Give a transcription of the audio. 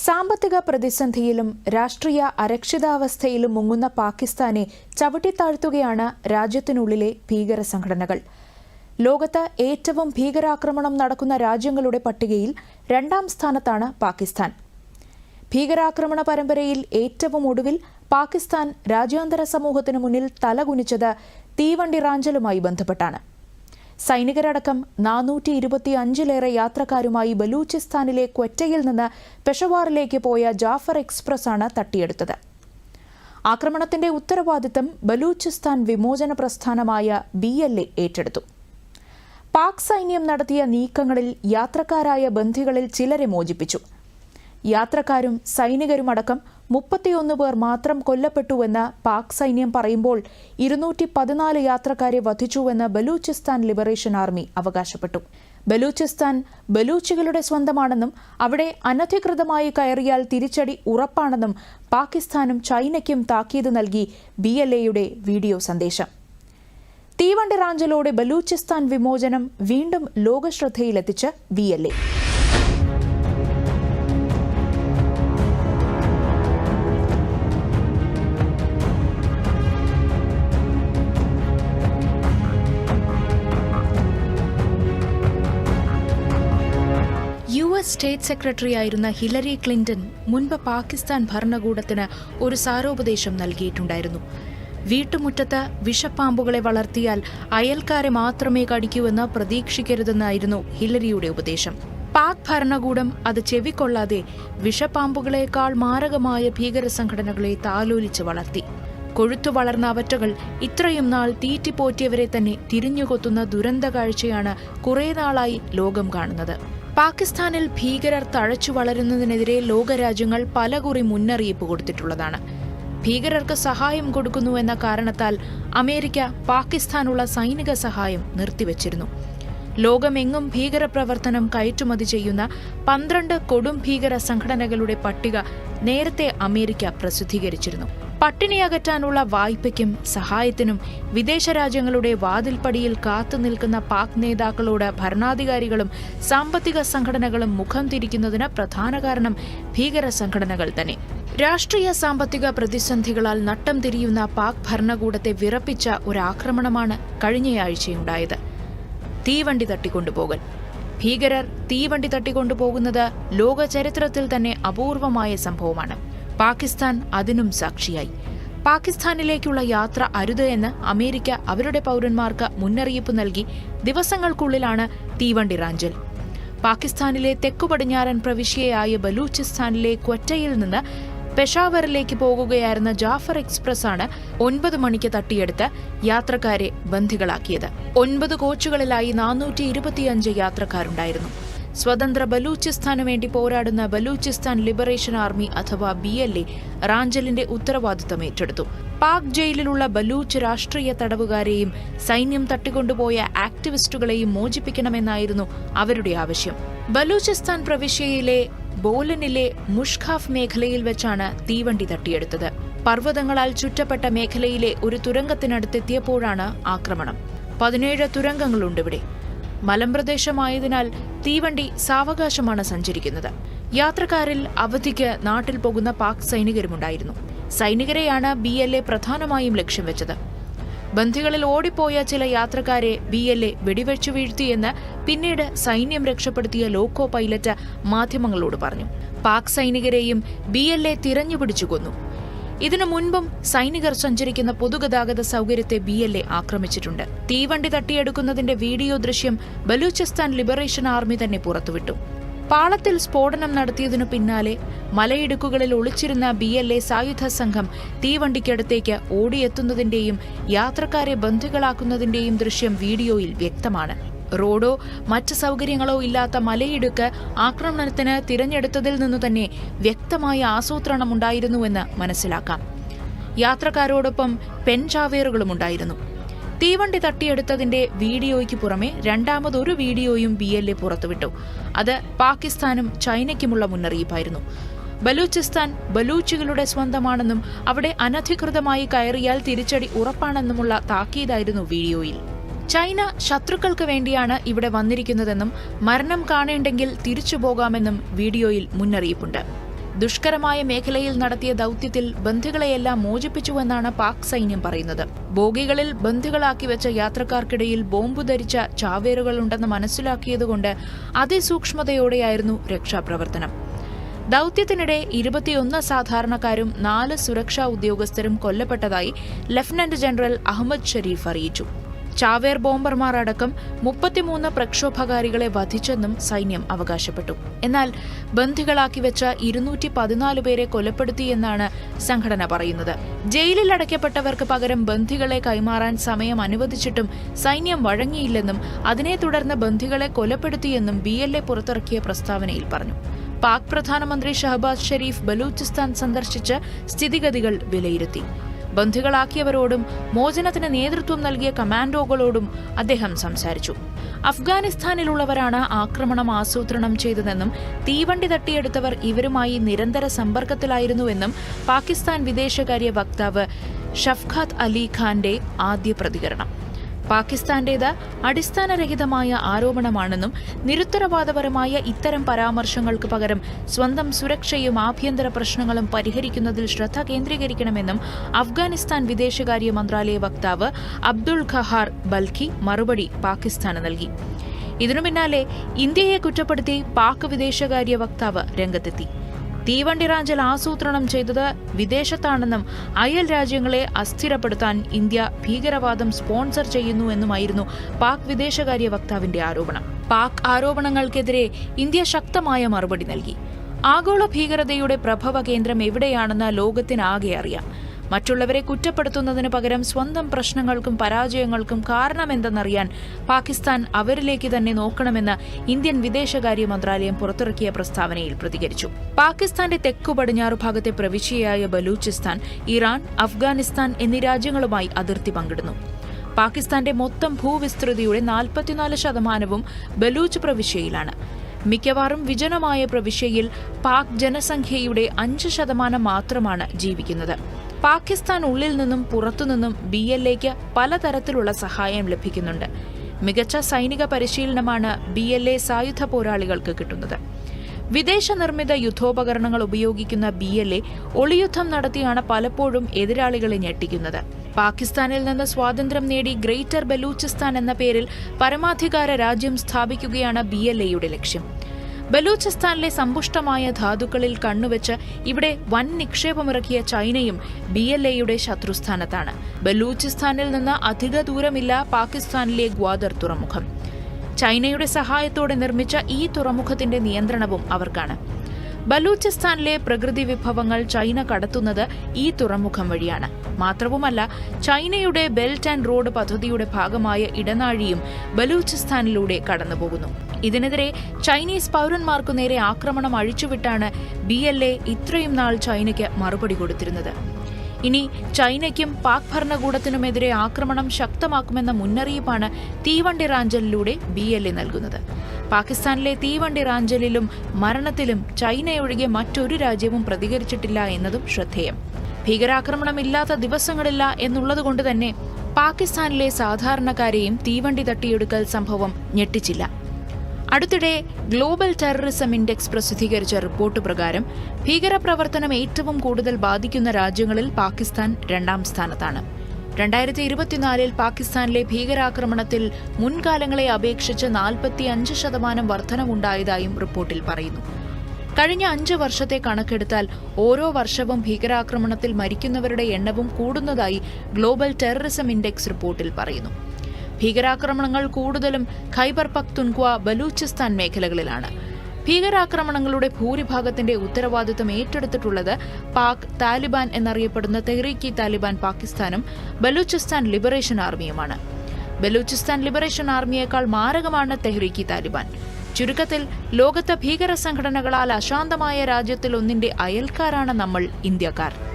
സാമ്പത്തിക പ്രതിസന്ധിയിലും രാഷ്ട്രീയ അരക്ഷിതാവസ്ഥയിലും മുങ്ങുന്ന പാകിസ്ഥാനെ ചവിട്ടിത്താഴ്ത്തുകയാണ് രാജ്യത്തിനുള്ളിലെ ഭീകര സംഘടനകൾ. ലോകത്ത് ഏറ്റവും ഭീകരാക്രമണം നടക്കുന്ന രാജ്യങ്ങളുടെ പട്ടികയിൽ രണ്ടാം സ്ഥാനത്താണ് പാകിസ്ഥാൻ. ഭീകരാക്രമണ പരമ്പരയിൽ ഏറ്റവും ഒടുവിൽ പാകിസ്ഥാൻ രാജ്യാന്തര സമൂഹത്തിനു മുന്നിൽ തലകുനിച്ചത് തീവണ്ടി റാഞ്ചലുമായി ബന്ധപ്പെട്ടാണ്. സൈനികരടക്കം നാനൂറ്റി ഇരുപത്തി അഞ്ചിലേറെ യാത്രക്കാരുമായി ബലൂചിസ്ഥാനിലെ ക്വറ്റയിൽ നിന്ന് പെഷവാറിലേക്ക് പോയ ജാഫർ എക്സ്പ്രസ് ആണ് തട്ടിയെടുത്തത്. ആക്രമണത്തിന്റെ ഉത്തരവാദിത്തം ബലൂചിസ്ഥാൻ വിമോചന പ്രസ്ഥാനമായ ബി എൽ എ ഏറ്റെടുത്തു. പാക് സൈന്യം നടത്തിയ നീക്കങ്ങളിൽ യാത്രക്കാരായ ബന്ധികളിൽ ചിലരെ മോചിപ്പിച്ചു. യാത്രക്കാരും സൈനികരുമടക്കം മുപ്പത്തിയൊന്ന് പേർ മാത്രം കൊല്ലപ്പെട്ടുവെന്ന് പാക് സൈന്യം പറയുമ്പോൾ ഇരുന്നൂറ്റി പതിനാല് യാത്രക്കാരെ വധിച്ചുവെന്ന് ബലൂചിസ്ഥാൻ ലിബറേഷൻ ആർമി അവകാശപ്പെട്ടു. ബലൂചിസ്ഥാൻ ബലൂച്ചികളുടെ സ്വന്തമാണെന്നും അവിടെ അനധികൃതമായി കയറിയാൽ തിരിച്ചടി ഉറപ്പാണെന്നും പാകിസ്ഥാനും ചൈനയ്ക്കും താക്കീത് നൽകി ബി വീഡിയോ സന്ദേശം. തീവണ്ടി റാഞ്ചലോടെ ബലൂചിസ്ഥാൻ വിമോചനം വീണ്ടും ലോകശ്രദ്ധയിലെത്തിച്ച് B L A. State secretary ആയിരുന്ന ഹിലരി ക്ലിന്റൺ മുൻപ് പാകിസ്ഥാൻ ഭരണകൂടത്തിന് ഒരു സാരോപദേശം നൽകിയിട്ടുണ്ടായിരുന്നു. വീട്ടുമുറ്റത്ത് വിഷപ്പാമ്പുകളെ വളർത്തിയാൽ അയൽക്കാരെ മാത്രമേ കടിക്കൂവെന്ന് പ്രതീക്ഷിക്കരുതെന്നായിരുന്നു ഹിലരിയുടെ ഉപദേശം. പാക് ഭരണകൂടം അത് ചെവിക്കൊള്ളാതെ വിഷപ്പാമ്പുകളേക്കാൾ മാരകമായ ഭീകര സംഘടനകളെ താലോലിച്ച് വളർത്തി. കൊഴുത്തു വളർന്ന അവറ്റകൾ ഇത്രയും നാൾ തീറ്റിപ്പോറ്റിയവരെ തന്നെ തിരിഞ്ഞുകൊത്തുന്ന ദുരന്ത കാഴ്ചയാണ് കുറേ നാളായി ലോകം കാണുന്നത്. പാകിസ്ഥാനിൽ ഭീകരർ തഴച്ചു വളരുന്നതിനെതിരെ ലോകരാജ്യങ്ങൾ പലകുറി മുന്നറിയിപ്പ് കൊടുത്തിട്ടുള്ളതാണ്. ഭീകരർക്ക് സഹായം കൊടുക്കുന്നു എന്ന കാരണത്താൽ അമേരിക്ക പാകിസ്ഥാനുള്ള സൈനിക സഹായം നിർത്തിവച്ചിരുന്നു. ലോകമെങ്ങും ഭീകരപ്രവർത്തനം കയറ്റുമതി ചെയ്യുന്ന പന്ത്രണ്ട് കൊടും ഭീകര സംഘടനകളുടെ പട്ടിക നേരത്തെ അമേരിക്ക പ്രസിദ്ധീകരിച്ചിരുന്നു. പട്ടിണി അകറ്റാനുള്ള വായ്പയ്ക്കും സഹായത്തിനും വിദേശ രാജ്യങ്ങളുടെ വാതിൽപ്പടിയിൽ കാത്തുനിൽക്കുന്ന പാക് നേതാക്കളോട് ഭരണാധികാരികളും സാമ്പത്തിക സംഘടനകളും മുഖം തിരിക്കുന്നതിന് പ്രധാന കാരണം ഭീകര സംഘടനകൾ തന്നെ. രാഷ്ട്രീയ സാമ്പത്തിക പ്രതിസന്ധികളാൽ നട്ടം തിരിയുന്ന പാക് ഭരണകൂടത്തെ വിറപ്പിച്ച ഒരാക്രമണമാണ് കഴിഞ്ഞയാഴ്ചയുണ്ടായത്. തീവണ്ടി തട്ടിക്കൊണ്ടുപോകൽ. ഭീകരർ തീവണ്ടി തട്ടിക്കൊണ്ടുപോകുന്നത് ലോക ചരിത്രത്തിൽ തന്നെ അപൂർവമായ സംഭവമാണ്. പാകിസ്ഥാൻ അതിനും സാക്ഷിയായി. പാകിസ്ഥാനിലേക്കുള്ള യാത്ര അരുത് എന്ന് അമേരിക്ക അവരുടെ പൗരന്മാർക്ക് മുന്നറിയിപ്പ് നൽകി ദിവസങ്ങൾക്കുള്ളിലാണ് തീവണ്ടി റാഞ്ചൽ. പാകിസ്ഥാനിലെ തെക്കു പടിഞ്ഞാറൻ പ്രവിശ്യയായ ബലൂചിസ്ഥാനിലെ ക്വറ്റയിൽ നിന്ന് പെഷാവറിലേക്ക് പോകുകയായിരുന്ന ജാഫർ എക്സ്പ്രസ് ആണ് ഒൻപത് മണിക്ക് തട്ടിയെടുത്ത് യാത്രക്കാരെ ബന്ധികളാക്കിയത്. ഒൻപത് കോച്ചുകളിലായി നാനൂറ്റി ഇരുപത്തിയഞ്ച് യാത്രക്കാരുണ്ടായിരുന്നു. സ്വതന്ത്ര ബലൂചിസ്ഥാനു വേണ്ടി പോരാടുന്ന ബലൂചിസ്ഥാൻ ലിബറേഷൻ ആർമി അഥവാ ബി എൽ എ റാഞ്ചലിന്റെ ഉത്തരവാദിത്തം ഏറ്റെടുത്തു. പാക് ജയിലിലുള്ള ബലൂച്ച് രാഷ്ട്രീയ തടവുകാരെയും സൈന്യം തട്ടിക്കൊണ്ടുപോയ ആക്ടിവിസ്റ്റുകളെയും മോചിപ്പിക്കണമെന്നായിരുന്നു അവരുടെ ആവശ്യം. ബലൂചിസ്ഥാൻ പ്രവിശ്യയിലെ ബോലനിലെ മുഷ്ഖാഫ് മേഖലയിൽ വെച്ചാണ് തീവണ്ടി തട്ടിയെടുത്തത്. പർവതങ്ങളാൽ ചുറ്റപ്പെട്ട മേഖലയിലെ ഒരു തുരങ്കത്തിനടുത്തെത്തിയപ്പോഴാണ് ആക്രമണം. പതിനേഴ് തുരങ്കങ്ങളുണ്ട് ഇവിടെ. മലമ്പ്രദേശമായതിനാൽ തീവണ്ടി സാവകാശമാണ് സഞ്ചരിക്കുന്നത്. യാത്രക്കാരിൽ അവധിക്ക് നാട്ടിൽ പോകുന്ന പാക് സൈനികരുമുണ്ടായിരുന്നു. സൈനികരെയാണ് ബി എൽ എ പ്രധാനമായും ലക്ഷ്യം വെച്ചത്. ബന്ധികളിൽ ഓടിപ്പോയ ചില യാത്രക്കാരെ ബി എൽ എ വെടിവെച്ചു വീഴ്ത്തിയെന്ന് പിന്നീട് സൈന്യം രക്ഷപ്പെടുത്തിയ ലോക്കോ പൈലറ്റ് മാധ്യമങ്ങളോട് പറഞ്ഞു. പാക് സൈനികരെയും ബി എൽ എ തിരഞ്ഞുപിടിച്ചു കൊന്നു. ഇതിനു മുൻപും സൈനികർ സഞ്ചരിക്കുന്ന പൊതുഗതാഗത സൗകര്യത്തെ ബി എൽ എ ആക്രമിച്ചിട്ടുണ്ട്. തീവണ്ടി തട്ടിയെടുക്കുന്നതിന്റെ വീഡിയോ ദൃശ്യം ബലൂചിസ്ഥാൻ ലിബറേഷൻ ആർമി തന്നെ പുറത്തുവിട്ടു. പാളത്തിൽ സ്ഫോടനം നടത്തിയതിനു പിന്നാലെ മലയിടുക്കുകളിൽ ഒളിച്ചിരുന്ന ബി എൽ എ സായുധ സംഘം തീവണ്ടിക്കടുത്തേക്ക് ഓടിയെത്തുന്നതിന്റെയും യാത്രക്കാരെ ബന്ധുക്കളാക്കുന്നതിന്റെയും ദൃശ്യം വീഡിയോയിൽ വ്യക്തമാണ്. റോഡോ മറ്റ് സൗകര്യങ്ങളോ ഇല്ലാത്ത മലയിടുക്ക് ആക്രമണത്തിന് തിരഞ്ഞെടുത്തതിൽ നിന്നു തന്നെ വ്യക്തമായ ആസൂത്രണം ഉണ്ടായിരുന്നുവെന്ന് മനസ്സിലാക്കാം. യാത്രക്കാരോടൊപ്പം പെൻചാവേറുകളും ഉണ്ടായിരുന്നു. തീവണ്ടി തട്ടിയെടുത്തതിന്റെ വീഡിയോയ്ക്ക് പുറമെ രണ്ടാമതൊരു വീഡിയോയും ബി എൽ എ പുറത്തുവിട്ടു. അത് പാകിസ്ഥാനും ചൈനയ്ക്കുമുള്ള മുന്നറിയിപ്പായിരുന്നു. ബലൂചിസ്ഥാൻ ബലൂച്ചുകളുടെ സ്വന്തമാണെന്നും അവിടെ അനധികൃതമായി കയറിയാൽ തിരിച്ചടി ഉറപ്പാണെന്നുമുള്ള താക്കീതായിരുന്നു വീഡിയോയിൽ. ചൈന ശത്രുക്കൾക്ക് വേണ്ടിയാണ് ഇവിടെ വന്നിരിക്കുന്നതെന്നും മരണം കാണേണ്ടെങ്കിൽ തിരിച്ചു പോകാമെന്നും വീഡിയോയിൽ മുന്നറിയിപ്പുണ്ട്. ദുഷ്കരമായ മേഖലയിൽ നടത്തിയ ദൗത്യത്തിൽ ബന്ധുക്കളെയെല്ലാം മോചിപ്പിച്ചുവെന്നാണ് പാക് സൈന്യം പറയുന്നത്. ബോഗികളിൽ ബന്ധുക്കളാക്കി വെച്ച യാത്രക്കാർക്കിടയിൽ ബോംബ് ധരിച്ച ചാവേറുകളുണ്ടെന്ന് മനസ്സിലാക്കിയതുകൊണ്ട് അതിസൂക്ഷ്മതയോടെയായിരുന്നു രക്ഷാപ്രവർത്തനം. ദൗത്യത്തിനിടെ ഇരുപത്തിയൊന്ന് സാധാരണക്കാരും നാല് സുരക്ഷാ ഉദ്യോഗസ്ഥരും കൊല്ലപ്പെട്ടതായി ലഫ്റ്റനന്റ് ജനറൽ അഹമ്മദ് ഷരീഫ് അറിയിച്ചു. ചാവേർ ബോംബർമാർ അടക്കം മുപ്പത്തിമൂന്ന് പ്രക്ഷോഭകാരികളെ വധിച്ചെന്നും സൈന്യം അവകാശപ്പെട്ടു. എന്നാൽ ബന്ധികളാക്കി വെച്ച ഇരുന്നൂറ്റി പതിനാല് പേരെ കൊലപ്പെടുത്തിയെന്നാണ് സംഘടന പറയുന്നത്. ജയിലിൽ അടയ്ക്കപ്പെട്ടവർക്ക് പകരം ബന്ധികളെ കൈമാറാൻ സമയം അനുവദിച്ചിട്ടും സൈന്യം വഴങ്ങിയില്ലെന്നും അതിനെ തുടർന്ന് ബന്ധികളെ കൊലപ്പെടുത്തിയെന്നും ബി എൽ എ പുറത്തിറക്കിയ പ്രസ്താവനയിൽ പറഞ്ഞു. പാക് പ്രധാനമന്ത്രി ഷഹബാസ് ഷെരീഫ് ബലൂചിസ്ഥാൻ സന്ദർശിച്ച് സ്ഥിതിഗതികൾ വിലയിരുത്തി. ബന്ധികളാക്കിയവരോടും മോചനത്തിന് നേതൃത്വം നൽകിയ കമാൻഡോകളോടും അദ്ദേഹം സംസാരിച്ചു. അഫ്ഗാനിസ്ഥാനിലുള്ളവരാണ് ആക്രമണം ആസൂത്രണം ചെയ്തതെന്നും തീവണ്ടി തട്ടിയെടുത്തവർ ഇവരുമായി നിരന്തര സമ്പർക്കത്തിലായിരുന്നുവെന്നും പാകിസ്ഥാൻ വിദേശകാര്യ വക്താവ് ഷഫ്ഖാത്ത് അലി ഖാന്റെ ആദ്യ പ്രതികരണം. പാകിസ്ഥാന്റേത് അടിസ്ഥാനരഹിതമായ ആരോപണമാണെന്നും നിരുത്തരവാദപരമായ ഇത്തരം പരാമർശങ്ങൾക്ക് പകരം സ്വന്തം സുരക്ഷയും ആഭ്യന്തര പ്രശ്നങ്ങളും പരിഹരിക്കുന്നതിൽ ശ്രദ്ധ കേന്ദ്രീകരിക്കണമെന്നും അഫ്ഗാനിസ്ഥാൻ വിദേശകാര്യ മന്ത്രാലയ വക്താവ് അബ്ദുൾ ഖഹാർ ബൽഖി മറുപടി പാകിസ്ഥാന് നൽകി. ഇതിനു പിന്നാലെ ഇന്ത്യയെ കുറ്റപ്പെടുത്തി പാക് വിദേശകാര്യ വക്താവ് രംഗത്തെത്തി. തീവണ്ടി റാഞ്ചൽ ആസൂത്രണം ചെയ്തത് വിദേശത്താണെന്നും അയൽ രാജ്യങ്ങളെ അസ്ഥിരപ്പെടുത്താൻ ഇന്ത്യ ഭീകരവാദം സ്പോൺസർ ചെയ്യുന്നു എന്നുമായിരുന്നു പാക് വിദേശകാര്യ വക്താവിന്റെ ആരോപണം. പാക് ആരോപണങ്ങൾക്കെതിരെ ഇന്ത്യ ശക്തമായ മറുപടി നൽകി. ആഗോള ഭീകരതയുടെ പ്രഭവ കേന്ദ്രം എവിടെയാണെന്ന് ലോകത്തിനാകെ അറിയാം. മറ്റുള്ളവരെ കുറ്റപ്പെടുത്തുന്നതിന് പകരം സ്വന്തം പ്രശ്നങ്ങൾക്കും പരാജയങ്ങൾക്കും കാരണമെന്തെന്നറിയാൻ പാകിസ്ഥാൻ അവരിലേക്ക് തന്നെ നോക്കണമെന്ന് ഇന്ത്യൻ വിദേശകാര്യ മന്ത്രാലയം പുറത്തിറക്കിയ പ്രസ്താവനയിൽ പ്രതികരിച്ചു. പാകിസ്ഥാന്റെ തെക്കു പടിഞ്ഞാറു ഭാഗത്തെ പ്രവിശ്യയായ ബലൂചിസ്ഥാൻ ഇറാൻ അഫ്ഗാനിസ്ഥാൻ എന്നീ രാജ്യങ്ങളുമായി അതിർത്തി പങ്കിടുന്നു. പാകിസ്ഥാന്റെ മൊത്തം ഭൂവിസ്തൃതിയുടെ നാൽപ്പത്തിനാല് ശതമാനവും ബലൂച്ച് പ്രവിശ്യയിലാണ്. മിക്കവാറും വിജനമായ പ്രവിശ്യയിൽ പാക് ജനസംഖ്യയുടെ അഞ്ച് ശതമാനം മാത്രമാണ് ജീവിക്കുന്നത്. പാകിസ്ഥാൻ ഉള്ളിൽ നിന്നും പുറത്തുനിന്നും ബി എൽ എക്ക് പലതരത്തിലുള്ള സഹായം ലഭിക്കുന്നുണ്ട്. മികച്ച സൈനിക പരിശീലനമാണ് ബി എൽ എ സായുധ പോരാളികൾക്ക് കിട്ടുന്നത്. വിദേശ നിർമ്മിത യുദ്ധോപകരണങ്ങൾ ഉപയോഗിക്കുന്ന ബി എൽ എ ഒളിയുദ്ധം നടത്തിയാണ് പലപ്പോഴും എതിരാളികളെ ഞെട്ടിക്കുന്നത്. പാകിസ്ഥാനിൽ നിന്ന് സ്വാതന്ത്ര്യം നേടി ഗ്രേറ്റർ ബലൂചിസ്ഥാൻ എന്ന പേരിൽ പരമാധികാര രാജ്യം സ്ഥാപിക്കുകയാണ് ബി എൽ എയുടെ ലക്ഷ്യം. ബലൂചിസ്ഥാനിലെ സമ്പുഷ്ടമായ ധാതുക്കളിൽ കണ്ണുവെച്ച് ഇവിടെ വൻ നിക്ഷേപമിറക്കിയ ചൈനയും ബി എൽ എയുടെ ശത്രുസ്ഥാനത്താണ്. ബലൂചിസ്ഥാനിൽ നിന്ന് അധിക ദൂരമില്ല പാകിസ്ഥാനിലെ ഗ്വാദർ തുറമുഖം. ചൈനയുടെ സഹായത്തോടെ നിർമ്മിച്ച ഈ തുറമുഖത്തിന്റെ നിയന്ത്രണവും അവർക്കാണ്. ബലൂചിസ്ഥാനിലെ പ്രകൃതി വിഭവങ്ങൾ ചൈന കടത്തുന്നത് ഈ തുറമുഖം വഴിയാണ്. മാത്രവുമല്ല ചൈനയുടെ ബെൽറ്റ് ആൻഡ് റോഡ് പദ്ധതിയുടെ ഭാഗമായ ഇടനാഴിയും ബലൂചിസ്ഥാനിലൂടെ കടന്നുപോകുന്നു. ഇതിനെതിരെ ചൈനീസ് പൗരന്മാർക്കു നേരെ ആക്രമണം അഴിച്ചുവിട്ടാണ് ബി എൽ എ ഇത്രയും നാൾ ചൈനയ്ക്ക് മറുപടി കൊടുത്തിരുന്നത്. ഇനി ചൈനയ്ക്കും പാക് ഭരണകൂടത്തിനുമെതിരെ ആക്രമണം ശക്തമാക്കുമെന്ന മുന്നറിയിപ്പാണ് തീവണ്ടി റാഞ്ചലിലൂടെ ബി എൽ എ നൽകുന്നത്. പാകിസ്ഥാനിലെ തീവണ്ടി റാഞ്ചലിലും മരണത്തിലും ചൈനയൊഴികെ മറ്റൊരു രാജ്യവും പ്രതികരിച്ചിട്ടില്ല എന്നതും ശ്രദ്ധേയം. ഭീകരാക്രമണമില്ലാത്ത ദിവസങ്ങളില്ല എന്നുള്ളതുകൊണ്ട് തന്നെ പാകിസ്ഥാനിലെ സാധാരണക്കാരെയും തീവണ്ടി തട്ടിയെടുക്കൽ സംഭവം ഞെട്ടിച്ചില്ല. അടുത്തിടെ ഗ്ലോബൽ ടെററിസം ഇൻഡെക്സ് പ്രസിദ്ധീകരിച്ച റിപ്പോർട്ട് പ്രകാരം ഭീകരപ്രവർത്തനം ഏറ്റവും കൂടുതൽ ബാധിക്കുന്ന രാജ്യങ്ങളിൽ പാകിസ്ഥാൻ രണ്ടാം സ്ഥാനത്താണ്. രണ്ടായിരത്തി ഇരുപത്തിനാലിൽ പാകിസ്ഥാനിലെ ഭീകരാക്രമണത്തിൽ മുൻകാലങ്ങളെ അപേക്ഷിച്ച് നാൽപ്പത്തി അഞ്ച് ശതമാനം വർധനവുണ്ടായതായും റിപ്പോർട്ടിൽ പറയുന്നു. കഴിഞ്ഞ അഞ്ച് വർഷത്തെ കണക്കെടുത്താൽ ഓരോ വർഷവും ഭീകരാക്രമണത്തിൽ മരിക്കുന്നവരുടെ എണ്ണവും കൂടുന്നതായി ഗ്ലോബൽ ടെററിസം ഇൻഡെക്സ് റിപ്പോർട്ടിൽ പറയുന്നു. ഭീകരാക്രമണങ്ങൾ കൂടുതലും ഖൈബർ പക്തുൻക്വ ബലൂചിസ്ഥാൻ മേഖലകളിലാണ്. ഭീകരാക്രമണങ്ങളുടെ ഭൂരിഭാഗത്തിന്റെ ഉത്തരവാദിത്തം ഏറ്റെടുത്തിട്ടുള്ളത് പാക് താലിബാൻ എന്നറിയപ്പെടുന്ന തെഹ്രീക്കി താലിബാൻ പാകിസ്ഥാനും ബലൂചിസ്ഥാൻ ലിബറേഷൻ ആർമിയുമാണ്. ബലൂചിസ്ഥാൻ ലിബറേഷൻ ആർമിയേക്കാൾ മാരകമാണ് തെഹ്രീക്കി താലിബാൻ. ചുരുക്കത്തിൽ ലോകത്തെ ഭീകര സംഘടനകളാൽ അശാന്തമായ രാജ്യത്തിൽ ഒന്നിന്റെ അയൽക്കാരാണ് നമ്മൾ ഇന്ത്യക്കാർ.